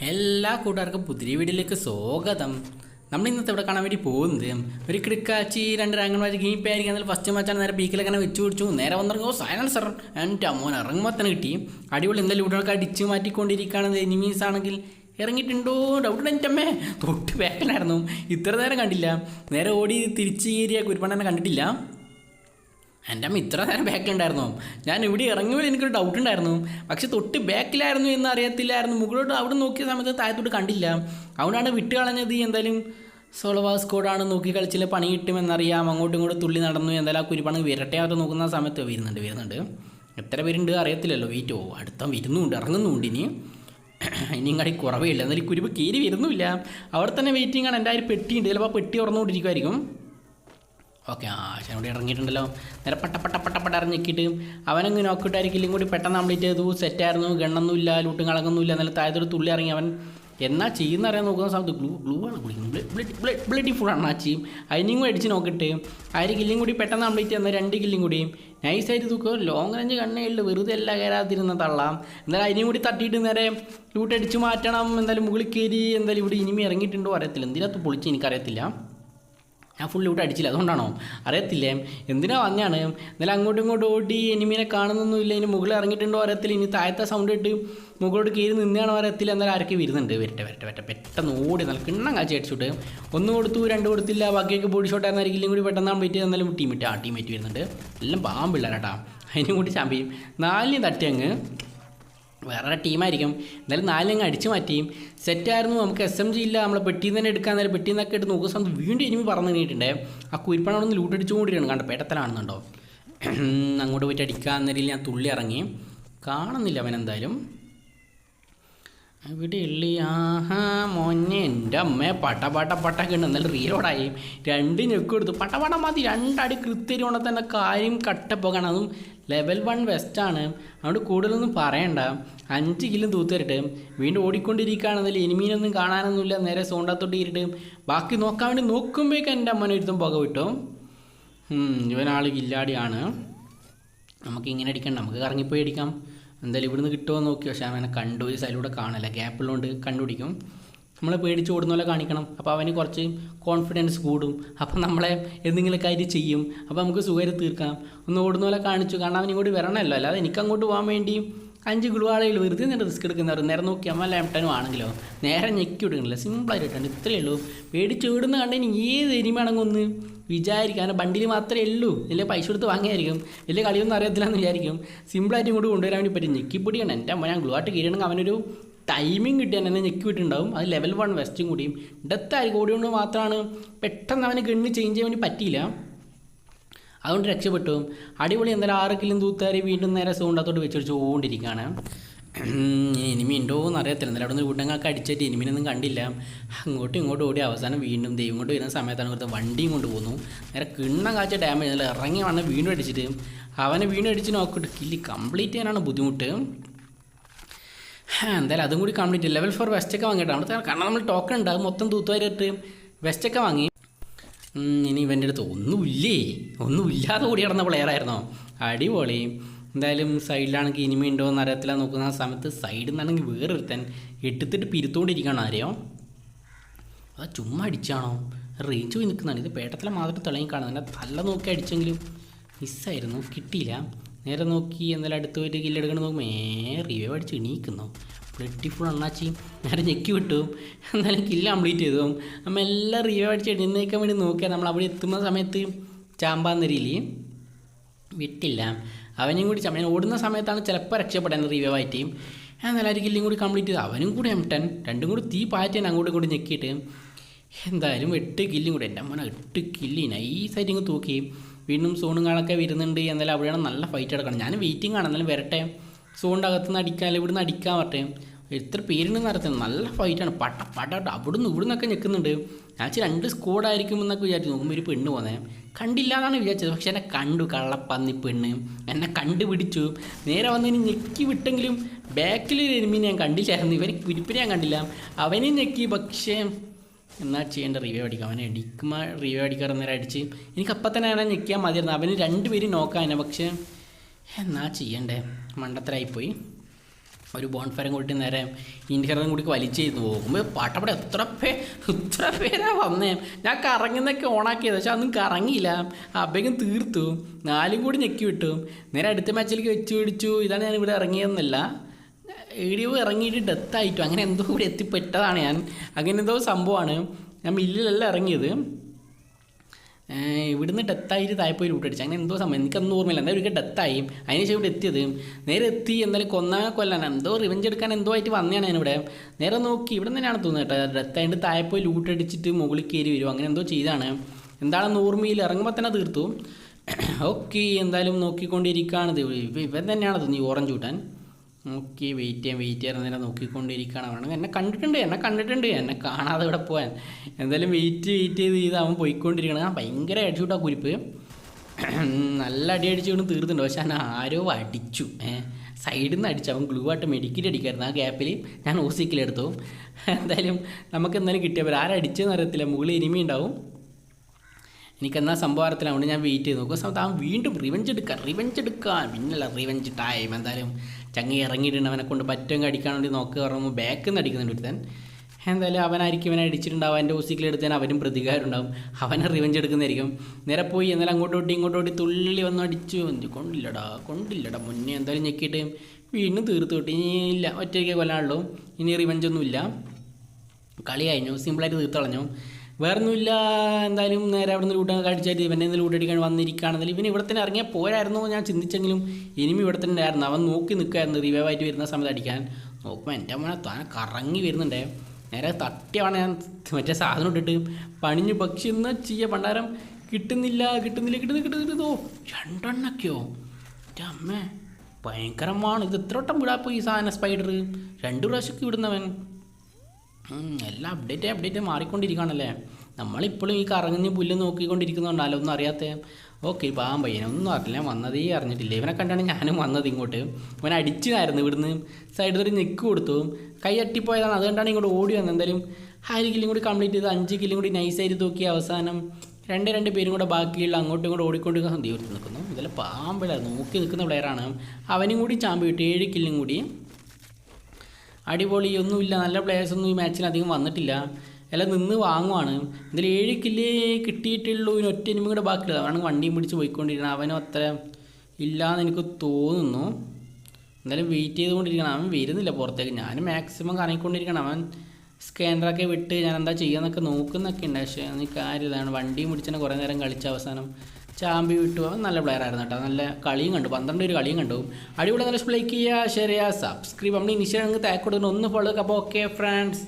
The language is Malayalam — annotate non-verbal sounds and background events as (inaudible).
എല്ലാ കൂട്ടുകാർക്കും പുതിയ വീഡിയോയിലേക്ക് സ്വാഗതം. നമ്മൾ ഇന്നത്തെ ഇവിടെ കാണാൻ വേണ്ടി പോകുന്നത് ഒരു ക്രിക്കാച്ചി രണ്ട് റാങ്കന്മാർ ഗീപ്പായിരിക്കും എന്നാൽ ഫസ്റ്റ് മാച്ചാണ് നേരെ ബീക്കിലൊക്കെ അങ്ങനെ വെച്ച് പിടിച്ചു. നേരെ വന്നിറങ്ങുമോ സൈലൻസർ എന്റെ അമ്മോൻ ഇറങ്ങുമ്പോൾ തന്നെ കിട്ടി. അടിപൊളി. എന്തായാലും ഇവിടെ അടിച്ച് മാറ്റിക്കൊണ്ടിരിക്കുകയാണ്. എനിമീസ് ആണെങ്കിൽ ഇറങ്ങിയിട്ടുണ്ടോ? ഡൗട്ട് എന്റെ അമ്മേ. തൊട്ട് ബാക്കിലായിരുന്നു ഇത്ര നേരം കണ്ടില്ല. നേരെ ഓടി തിരിച്ച് കയറിയ കുരുപ്പണ്ണനെ കണ്ടിട്ടില്ല. എന്റെ അമ്മ ഇത്ര നേരം ബാക്കിലുണ്ടായിരുന്നു. ഞാൻ ഇവിടെ ഇറങ്ങുമ്പോൾ എനിക്കൊരു ഡൗട്ട് ഉണ്ടായിരുന്നു. പക്ഷെ തൊട്ട് ബാക്കിലായിരുന്നു എന്ന് അറിയത്തില്ലായിരുന്നു. മുകളിലോട്ട് അവിടെ നോക്കിയ സമയത്ത് താഴത്തോട്ട് കണ്ടില്ല. അതുകൊണ്ടാണ് വിട്ട് കളഞ്ഞത്. എന്തായാലും സോളോവാ സ്കോഡാണ് നോക്കി കളിച്ചില്ല? പണി കിട്ടുമെന്നറിയാം. അങ്ങോട്ടും ഇങ്ങോട്ടും തുള്ളി നടന്നു. എന്തായാലും ആ കുരിപ്പണ വിരട്ടെ നോക്കുന്ന സമയത്ത് വരുന്നുണ്ട് വരുന്നുണ്ട്. എത്ര പേരുണ്ട് അറിയത്തില്ലല്ലോ. വെയിറ്റ് ഓ അടുത്ത വരുന്നുണ്ട് ഇറങ്ങുന്നുണ്ട് ഇനി. ഇനിയും കടി കുറവേ ഇല്ല. എന്നാലും കുരുപ്പ് കീരി വരുന്നുമില്ല. അവിടെ തന്നെ വെയിറ്റിംഗ് ആണ്. എന്റെ ആ ഒരു പെട്ടിയുണ്ട്. ചിലപ്പോൾ ആ പെട്ടി ഉറന്നുകൊണ്ടിരിക്കുമായിരിക്കും ഓക്കെ ആ ശനോട് ഇറങ്ങിയിട്ടുണ്ടല്ലോ. നേരെ പട്ട പട്ട പട്ട പട്ട ഇറങ്ങിക്കിട്ട് അവനങ്ങ് നോക്കിയിട്ടായിരിക്കും കൂടി പെട്ടെന്ന് കംപ്ലീറ്റ് ചെയ്തു സെറ്റായിരുന്നു ഗണ്ണൊന്നുമില്ല ലൂട്ടും കളങ്ങൊന്നുമില്ല എന്നാലും താഴത്തൊരു തുള്ളി ഇറങ്ങി അവൻ എന്നാ ചെയ്യുന്ന അറിയാൻ നോക്കുന്ന സമയത്ത് ഗ്ലൂ ഗ്ലൂ ആണ് കുടിക്കുന്നത്. ബ്ലഡ് ബ്ലഡ് ബ്ലഡ് ഫുൾ ചെയ്യും. അതിനും കൂടി അടിച്ച് നോക്കിയിട്ട് ആ ഒരു കില്ലും കൂടി പെട്ടെന്ന് കംപ്ലീറ്റ് ചെയ്യുന്ന രണ്ട് കില്ലും കൂടിയും നൈസായിട്ട് തൂക്കുക ലോങ് റേഞ്ച് കണ്ണേ ഉള്ളു. വെറുതെ എല്ലാം കയറാതിരുന്ന തള്ളാം. എന്നാലും അതിനും കൂടി തട്ടിയിട്ട് നേരെ ലൂട്ട് അടിച്ച് മാറ്റണം. എന്തായാലും മുകളിൽ കയറി എന്തായാലും ഇവിടെ ഇനിമി ഇറങ്ങിയിട്ടുണ്ടോ. അറിയത്തില്ല എന്തിനകത്ത് പൊളിച്ച് എനിക്കറിയത്തില്ല. ഞാൻ ഫുൾ ഇവിടെ അടിച്ചില്ല. അതുകൊണ്ടാണോ? അറിയത്തില്ലേ? എന്തിനാ വന്നാണ് എന്നാലും അങ്ങോട്ടും ഇങ്ങോട്ടും ഓടി എനിമീനെ കാണുന്നൊന്നുമില്ല. ഇനി മുകളിൽ ഇറങ്ങിയിട്ടുണ്ടോ അറിയത്തില്ല. ഇനി താഴത്തെ സൗണ്ട് ഇട്ട് മുകളിലോട്ട് കയറി നിന്നാണോ അറിയത്തില്ല. എന്നാലും ആരൊക്കെ വരുന്നുണ്ട്? വരട്ടെ വരട്ടെ വരട്ടെ. പെട്ടെന്ന് ഓടി നല്ല കിണ്ണം കാച്ചി അടിച്ചിട്ട് ഒന്ന് കൊടുത്തു രണ്ട് കൊടുത്തില്ല. ബാക്കിയൊക്കെ ബോഡി ഷോട്ട് ആയിരുന്നായിരിക്കും കൂടി പെട്ടെന്ന് പറ്റിയത് എന്നാലും ടീമിറ്റ് ആ ടീമേറ്റ് വരുന്നുണ്ട്. എല്ലാം പാമ്പിള്ളേരാട്ടാ. അതിനും കൂടി ചാമ്പിയും നാലിന് തട്ടി അങ്ങ്. വേറെ ടീമായിരിക്കും. എന്തായാലും നാലിനങ്ങ് അടിച്ചു മാറ്റിയും. സെറ്റായിരുന്നു നമുക്ക് എസ് എം ജി ഇല്ല. നമ്മളെ പെട്ടിയിൽ തന്നെ എടുക്കാൻ നേരം പെട്ടിയിൽ നിന്നൊക്കെ എടുത്ത് നോക്കുന്ന സമയത്ത് വീണ്ടും ഇനിമി പറഞ്ഞു കഴിഞ്ഞിട്ടുണ്ടേ ആ കുരിപ്പണോടൊന്ന് ലൂട്ടടിച്ചുകൊണ്ടിരിക്കണം കണ്ട? പേട്ടത്തലാണെന്നുണ്ടോ അങ്ങോട്ട് പോയിട്ട് അടിക്കാൻ നേരം ഞാൻ തുള്ളി ഇറങ്ങി. കാണുന്നില്ല അവൻ എന്തായാലും. ഇവിടെ ഉള്ളി ആഹാ മോനെ എന്റെ അമ്മ പട്ട പട്ട പട്ടൊക്കെ ഉണ്ട് എന്നാലും റീലോഡായി. രണ്ട് ഞെക്കും എടുത്തു. പട്ട മതി. രണ്ടടി കൃത്യരോണ തന്നെ കാര്യം കട്ട കട്ടപ്പോകാണ് അതും ലെവൽ വൺ വെസ്റ്റാണ് അതുകൊണ്ട് കൂടുതലൊന്നും പറയണ്ട. അഞ്ച് കിലും തൂത്തരട്ട്. വീണ്ടും ഓടിക്കൊണ്ടിരിക്കുകയാണെന്നല്ല. എനിമീനൊന്നും കാണാനൊന്നുമില്ല. നേരെ സോണ്ടാത്തോട്ട് ഇരിട്ട് ബാക്കി നോക്കാൻ വേണ്ടി നോക്കുമ്പോഴേക്കും എന്റെ അമ്മനെ ഒരുത്തും പുക വിട്ടു. ഇവനാൾ നമുക്ക് ഇങ്ങനെ അടിക്കണ്ട നമുക്ക് കറങ്ങിപ്പോയി അടിക്കാം. എന്തായാലും ഇവിടുന്ന് കിട്ടുമോ നോക്കി. പക്ഷേ അവനെ കണ്ടു. ഈ സൈഡിലൂടെ കാണില്ല ഗ്യാപ്പുള്ളതുകൊണ്ട് കണ്ടുപിടിക്കും. നമ്മളെ പേടിച്ച് ഓടുന്ന പോലെ കാണിക്കണം. അപ്പോൾ അവന് കുറച്ച് കോൺഫിഡൻസ് കൂടും. അപ്പോൾ നമ്മളെ എന്തെങ്കിലും കാര്യം ചെയ്യും. അപ്പോൾ നമുക്ക് സുഖമായിട്ട് തീർക്കാം. ഒന്ന് ഓടുന്ന പോലെ കാണിച്ചു. കാരണം അവൻ ഇങ്ങോട്ട് വരണമല്ലോ. അല്ലാതെ എനിക്ക് അങ്ങോട്ട് പോകാൻ വേണ്ടി അഞ്ച് ഗുളുവാളയിൽ വെറുതെ നിന്ന് റിസ്ക് എടുക്കുന്നവർ നേരെ നോക്കി അമ്മ ലാംപ്ടനും ആണെങ്കിലോ? നേരെ ഞെക്കി വിടുന്നില്ല. സിമ്പിളായിട്ടുണ്ട് ഇത്രയേ ഉള്ളൂ. പേടിച്ച് വിടുന്ന കണ്ടതിന് ഏത് എരിമാണെങ്കിൽ ഒന്ന് വിചാരിക്കും. ബണ്ടിൽ മാത്രമേ ഉള്ളൂ. വലിയ പൈസ കൊടുത്ത് വാങ്ങിയായിരിക്കും. വലിയ കളിയൊന്നും അറിയത്തില്ല എന്ന് വിചാരിക്കും സിമ്പിളായിട്ട് ഇങ്ങോട്ട് കൊണ്ടുവരാൻ വേണ്ടി പറ്റും ഞെക്കിപ്പൊടിയാണ്. എന്റെ അമ്മ ഞാൻ ഗ്ലൂ ആയിട്ട് കീഴണമെങ്കിൽ അവനൊരു ടൈമിംഗ് കിട്ടിയാൽ എന്നെ ഞെക്കി വിട്ടുണ്ടാവും അത് ലെവൽ വൺ വെസ്റ്റും കൂടിയും. ഡെത്ത് ആയിരിക്കും. മാത്രമാണ് പെട്ടെന്ന് അവന് ഗണ്ണ് ചേഞ്ച് ചെയ്യാൻ വേണ്ടി പറ്റിയില്ല. അതുകൊണ്ട് രക്ഷപ്പെട്ടു. അടിപൊളി എന്തായാലും ആറ് കിലും തൂത്താരി വീണ്ടും നേരെ സൗണ്ടത്തോട്ട് വെച്ചടിച്ച് പോകൊണ്ടിരിക്കുകയാണ് ഇനിമി ഉണ്ടോ എന്ന് അറിയത്തില്ല എന്നാലും അവിടെ നിന്ന് കൂട്ടങ്ങൾക്ക് അടിച്ചിട്ട് എനിമിനൊന്നും കണ്ടില്ല. അങ്ങോട്ടും ഇങ്ങോട്ടും ഓടി അവസാനം വീണ്ടും ദൈവം കൊണ്ട് വരുന്ന സമയത്താണ് ഇവിടുത്തെ വണ്ടിയും കൊണ്ട് പോകുന്നു നേരെ കിണ്ണം കാച്ച ഡാമേജ് അല്ല ഇറങ്ങി വന്ന് വീണ്ടും അടിച്ചിട്ട് അവനെ വീണ്ടും അടിച്ച് നോക്കിയിട്ട് കില്ലി കംപ്ലീറ്റ് ചെയ്യാനാണ് ബുദ്ധിമുട്ട്. എന്തായാലും അതും കൂടി കംപ്ലീറ്റ് ലെവൽ ഫോർ വെസ്റ്റൊക്കെ വാങ്ങിയിട്ടാണ് കാരണം നമ്മൾ ടോക്കൺ ഉണ്ട്. അത് മൊത്തം തൂത്തുവാരിട്ട് വെസ്റ്റൊക്കെ വാങ്ങി. ഇനി ഇവന്റെ അടുത്ത് ഒന്നുമില്ലേ? ഒന്നുമില്ലാതെ ഓടി നടന്ന പ്ലെയർ ആയിരുന്നോ? അടിപൊളി. എന്തായാലും സൈഡിലാണെങ്കിൽ ഇനിമി ഉണ്ടോ എന്ന് അറിയത്തില്ല. നോക്കുന്ന സമയത്ത് സൈഡിൽ നിന്നാണെങ്കിൽ വേറൊരുത്തൻ എടുത്തിട്ട് പിരുത്തോണ്ടിരിക്കുകയാണ്. ആരെയോ? അത് ചുമ്മാ അടിച്ചാണോ? റേഞ്ച് പോയി നിൽക്കുന്നതാണ്. ഇത് പേട്ടത്തിലെ മാത്രം തിളങ്ങി കാണുന്നുണ്ട് നല്ല നോക്കി അടിച്ചെങ്കിലും മിസ്സായിരുന്നു കിട്ടിയില്ല. നേരെ നോക്കി എന്നാലും അടുത്ത് പോയിട്ട് കില്ലെടുക്കണം നോക്കുമ്പോൾ ഏ റിവ്യൂ അടിച്ച് എണീക്കുന്നു. ബ്ലഡി ഫുൾ അണ്ണാച്ചി നേരെ ഞെക്കി വിട്ടു. എന്നാലും കില്ല കംപ്ലീറ്റ് ചെയ്തു. നമ്മൾ എല്ലാം റിവ്യൂ അടിച്ച് എഴുന്നേക്കാൻ വേണ്ടി നോക്കിയാൽ നമ്മൾ അവിടെ എത്തുന്ന സമയത്ത് ചാമ്പാന്നരിയിൽ വിട്ടില്ല. അവനും കൂടി ചമ്മ ഓടുന്ന സമയത്താണ് ചിലപ്പോൾ രക്ഷപ്പെടാൻ റിവ്യൂ ആയിട്ട്. എന്നാൽ ഒരു കില്ലും കൂടി കംപ്ലീറ്റ് ചെയ്തു. അവനും കൂടി എംടൻ രണ്ടും കൂടി തീ പാറ്റാൻ അങ്ങോട്ടും ഇങ്ങോട്ടും ഞെക്കിയിട്ട്. എന്തായാലും എട്ട് കില്ലും കൂടി. എന്റെ അമ്മ എട്ട് കില്ലി നൈസായിട്ട് ഇങ്ങ് തൂക്കി. വീണ്ടും സോണും കാണൊക്കെ വരുന്നുണ്ട്. എന്നാലും അവിടെയാണ് നല്ല ഫൈറ്റ് എടുക്കണം ഞാൻ വെയിറ്റിംഗ് ആണ്. എന്നാലും വരട്ടെ. സോണിന്റെ അകത്തുനിന്ന് അടിക്കാൻ അല്ലെങ്കിൽ ഇവിടുന്ന് അടിക്കാൻ പറ്റേ എത്ര പേരുണ്ടെന്ന് നടത്തുന്നത്? നല്ല ഫൈറ്റാണ് പട്ട പട്ട അവിടുന്ന് ഇവിടുന്നൊക്കെ നിൽക്കുന്നുണ്ട് ഞാൻ രണ്ട് സ്കോഡായിരിക്കും എന്നൊക്കെ വിചാരിച്ചു. നോക്കുമ്പോൾ ഒരു പെണ്ണ് പോന്നെ കണ്ടില്ല എന്നാണ് വിചാരിച്ചത്. പക്ഷെ എന്നെ കണ്ടു. കള്ളപ്പന്നി പെണ്ണ്. എന്നെ കണ്ടുപിടിച്ചു. നേരെ വന്നതിന് ഞെക്കി വിട്ടെങ്കിലും ബാക്കിൽ എനിമി ഞാൻ കണ്ടില്ലായിരുന്നു. ഇവന് കുരിപ്പിനെ ഞാൻ കണ്ടില്ല. അവനെ ഞെക്കി. പക്ഷേ എന്നാ ചെയ്യേണ്ട? റിവ്യൂ അടിക്കാം. അവനെ അടിക്കുമ്പോൾ റിവ്യൂ അടിക്കാറ് നേരെ അടിച്ച് എനിക്ക് അപ്പം തന്നെ അവനെ ഞെക്കിയാൽ മതിയായിരുന്നു. അവന് രണ്ടുപേരും നോക്കാൻ പക്ഷേ എന്നാ ചെയ്യണ്ടേ? മണ്ടത്തരായിപ്പോയി. ഒരു ബോൺഫയറും കൂട്ടി നേരെ ഇൻഹറും കൂടി വലിച്ചു ചെയ്ത് നോക്കുമ്പോൾ പട്ടപ്പടെ എത്ര പേ എത്ര പേരാ വന്നേ? ഞാൻ കറങ്ങുന്നൊക്കെ ഓണാക്കിയത് പക്ഷെ അതൊന്നും കറങ്ങിയില്ല. അബേഗം തീർത്തു. നാലും കൂടി ഞെക്കി വിട്ടു. നേരെ അടുത്ത മാച്ചിലേക്ക് വെച്ച് പിടിച്ചു. ഇതാണ് ഞാൻ ഇവിടെ ഇറങ്ങിയതെന്നല്ല. ഇടിവ് ഇറങ്ങിയിട്ട് ഡെത്ത് ഡെത്തായിട്ടു അങ്ങനെ എന്തോ കൂടി എത്തിപ്പെട്ടതാണ് ഞാൻ. അങ്ങനെ എന്തോ സംഭവമാണ്. ഞാൻ മില്ലിലല്ല ഇറങ്ങിയത്. ഇവിടുന്ന് ഡെത്തായിട്ട് തായപ്പോയി പോയി ലൂട്ട് അടിച്ചു. അങ്ങനെ എന്തോ സമയം എനിക്കൊന്നും ഓർമ്മയില്ല. എന്തായാലും ഒരിക്കൽ ഡെത്തായി അതിനുശേഷം ഇവിടെ എത്തിയത്. നേരെ എത്തി. എന്തായാലും കൊന്നാ കൊല്ലാൻ എന്തോ റിവഞ്ച് എടുക്കാൻ എന്തോ ആയിട്ട് വന്നതാണ് ഞാനിവിടെ. നേരെ നോക്കി. ഇവിടെ തന്നെയാണ് തോന്നുന്നത് കേട്ടോ. ഡെത്തായിട്ട് തായപ്പോയി പോയി ലൂട്ട് അടിച്ചിട്ട് മുകളിൽ കയറി വരും. അങ്ങനെ എന്തോ ചെയ്താണ്. എന്താണെന്ന് ഓർമ്മയിൽ ഇറങ്ങുമ്പോൾ തന്നെ തീർത്തു. (clears throat) ഓക്കെ എന്തായാലും നോക്കിക്കൊണ്ടിരിക്കുകയാണ് ഇവൻ തന്നെയാണ് തോന്നി ഓറഞ്ച് കൂട്ടാൻ. ഓക്കെ വെയിറ്റ് ചെയ്യാൻ വെയിറ്റ് ചെയ്യാൻ നേരം നോക്കിക്കൊണ്ടിരിക്കുകയാണ് അവൻ. എന്നെ കണ്ടിട്ടുണ്ട് എന്നെ കണ്ടിട്ടുണ്ട് എന്നെ കാണാതെ ഇവിടെ പോകാൻ എന്തായാലും വെയിറ്റ് വെയിറ്റ് ചെയ്ത് ചെയ്ത് അവൻ പോയിക്കൊണ്ടിരിക്കണം. ആ ഭയങ്കര അടിച്ചുവിട്ടാ കുരിപ്പ്. നല്ല അടി അടിച്ചുകൊണ്ട് തീർത്തുണ്ട് പക്ഷെ ഞാൻ ആരോ അടിച്ചു. സൈഡിൽ നിന്ന് അടിച്ചു. അവൻ ഗ്ലൂ ആയിട്ട് മെഡിക്കറ്റ് അടിക്കായിരുന്നു ആ ഗ്യാപ്പിൽ ഞാൻ ഓസിക്കിലെടുത്തു എന്തായാലും നമുക്ക് എന്തായാലും കിട്ടിയപ്പോൾ ആരടിച്ചെന്ന് അറിയത്തില്ല. മുകളിൽ ഇനിമി എന്നാൽ സംഭവത്തിലാണ് അതുകൊണ്ട് ഞാൻ വെയിറ്റ് ചെയ്ത്. നോക്കും സമയത്ത് അവൻ വീണ്ടും റിവെഞ്ച് എടുക്കുക റിവെഞ്ച് എടുക്കുക പിന്നല്ല റിവെഞ്ച് ടൈം എന്തായാലും ചങ്ങി ഇറങ്ങിയിട്ടുണ്ട്. അവനെ കൊണ്ട് പറ്റുമെങ്കിൽ അടിക്കാൻ വേണ്ടി നോക്കുക പറയുമ്പോൾ ബാക്കിൽ നിന്ന് അടിക്കുന്നുണ്ട് ഒരുത്തൻ. എന്തായാലും അവനായിരിക്കും ഇവനെ അടിച്ചിട്ടുണ്ടാവും അവന്റെ ഊസിക്കിൽ എടുത്തതിന് അവനും പ്രതികാരം ഉണ്ടാവും അവനെ റിവെഞ്ച് എടുക്കുന്നതായിരിക്കും. നേരെ പോയി. എന്നാലും ഇങ്ങോട്ട് ഇങ്ങോട്ടോട്ടി തുള്ളി വന്ന് അടിച്ചു. എന്ത് കൊണ്ടില്ലടാ കൊണ്ടില്ലടാ മുന്നേ എന്തായാലും ഞെക്കിയിട്ട് വീണ്ടും തീർത്ത് കിട്ടി ഇനി ഇല്ല ഒറ്റയ്ക്ക് കൊല്ലാനുള്ളൂ. ഇനി റിവെഞ്ചൊന്നുമില്ല കളി കഴിഞ്ഞു. സിമ്പിളായിട്ട് തീർത്ത് കളഞ്ഞു. വേറൊന്നുമില്ല. എന്തായാലും നേരെ അവിടെ നിന്ന് ലൂട്ടൊക്കെ അടിച്ചായിട്ട് ഇവന്റെ നിന്ന് ലൂട്ടടിക്കാൻ വന്നിരിക്കുകയാണെന്നില്ല ഇവൻ ഇവിടെ തന്നെ ഇറങ്ങിയാൽ പോരായിരുന്നു ഞാൻ ചിന്തിച്ചെങ്കിലും ഇനിയും ഇവിടെ തന്നെ ആയിരുന്നു അവൻ നോക്കി നിൽക്കുകയായിരുന്നു റിവൈവ് ആയിട്ട് വരുന്ന സമയത്ത് അടിക്കാൻ. നോക്കുമ്പോൾ എന്റെ മോനെ താൻ കറങ്ങി വരുന്നുണ്ടേ. നേരെ തട്ടിയാണ് ഞാൻ മറ്റേ സാധനം ഇട്ടിട്ട് പണിഞ്ഞു. പക്ഷി എന്നാ ചെയ്യ പണ്ടാരം കിട്ടുന്നില്ല കിട്ടുന്നില്ല കിട്ടുന്നില്ല കിട്ടുന്നില്ല. ഓ രണ്ടെണ്ണൊക്കെയോ? എന്റെ അമ്മേ ഭയങ്കരമാണ്. ഇത് എത്ര വട്ടം വിടാപ്പോ ഈ സാധനം സ്പൈഡർ രണ്ട് പ്രാവശ്യമൊക്കെ വിടുന്നവൻ. എല്ലാം അപ്ഡേറ്റ് അപ്ഡേറ്റ് മാറിക്കൊണ്ടിരിക്കുകയാണല്ലേ? നമ്മളിപ്പോഴും ഈ കറങ്ങുന്ന പുല്ല് നോക്കിക്കൊണ്ടിരിക്കുന്നുണ്ടല്ലോ ഒന്നും അറിയാത്ത? ഓക്കെ പാവം പയ്യനെ ഒന്നും അറിയില്ല. വന്നത് വന്നതേ അറിഞ്ഞിട്ടില്ല. ഇവനെ കണ്ടാണ് ഞാനും വന്നത് ഇങ്ങോട്ട്. ഇവൻ അടിച്ചതായിരുന്നു ഇവിടുന്ന്. സൈഡിൽ ഒരു നെക്ക് കൊടുത്തു. കൈ അട്ടിപ്പോയതാണ്. അതുകൊണ്ടാണ് ഇങ്ങോട്ട് ഓടി വന്നത്. എന്തായാലും ഹാരി കില്ലും കൂടി കംപ്ലീറ്റ് ചെയ്ത്. അഞ്ച് കില്ലും കൂടി നൈസായിട്ട് തൂക്കി അവസാനം രണ്ട് രണ്ട് പേരും കൂടെ ബാക്കിയുള്ള അങ്ങോട്ടും ഇങ്ങോട്ടും ഓടിക്കൊണ്ടിരിക്കുന്ന ദൈവത്തിൽ നിൽക്കുന്നു. ഇതെല്ലാം പാമ്പിള നോക്കി നിൽക്കുന്ന പ്ലെയറാണ് അവനും കൂടി ചാമ്പ് കിട്ടി. ഏഴ് കില്ലും കൂടി. അടിപൊളി ഒന്നുമില്ല നല്ല പ്ലേയേഴ്സ് ഒന്നും ഈ മാച്ചിന് അധികം വന്നിട്ടില്ല. എല്ലാം നിന്ന് വാങ്ങുവാണ്. ഇതിൽ ഏഴ് കില്ല് കിട്ടിയിട്ടുള്ളൂ ഇനി ഒറ്റ ഇനിമ കൂടെ ബാക്കിയുള്ളത്. അവനാണ് വണ്ടിയും പിടിച്ച് പോയിക്കൊണ്ടിരിക്കണം അവനും അത്ര ഇല്ലയെന്ന് എനിക്ക് തോന്നുന്നു. എന്തായാലും വെയിറ്റ് ചെയ്തുകൊണ്ടിരിക്കണം. അവൻ വരുന്നില്ല പുറത്തേക്ക്. ഞാൻ മാക്സിമം കറങ്ങിക്കൊണ്ടിരിക്കണം. അവൻ സ്കാനറൊക്കെ വിട്ട് ഞാൻ എന്താ ചെയ്യാന്നൊക്കെ നോക്കുന്നൊക്കെ ഉണ്ട്. പക്ഷേ കാര്യം ഇതാണ്. വണ്ടിയും പിടിച്ചാൽ കുറേ നേരം കളിച്ച അവസാനം ചാമ്പി വിട്ടു. അവൻ നല്ല പ്ലെയർ ആയിരുന്നു കേട്ടോ. നല്ല കളിയും കണ്ടു. പന്ത്രണ്ട് ഒരു കളിയും കണ്ടു. അടിപൊളി നല്ല ലൈക്ക് ചെയ്യുക ഷെയർ ചെയ്യുക സബ്സ്ക്രൈബ് നമ്മൾ ഇനിഷ്യൽ അങ്ങ് താക്ക് കൊടുക്കുന്നു. ഒന്ന് ഫോളോ അപ്പോൾ ഓക്കെ ഫ്രണ്ട്സ്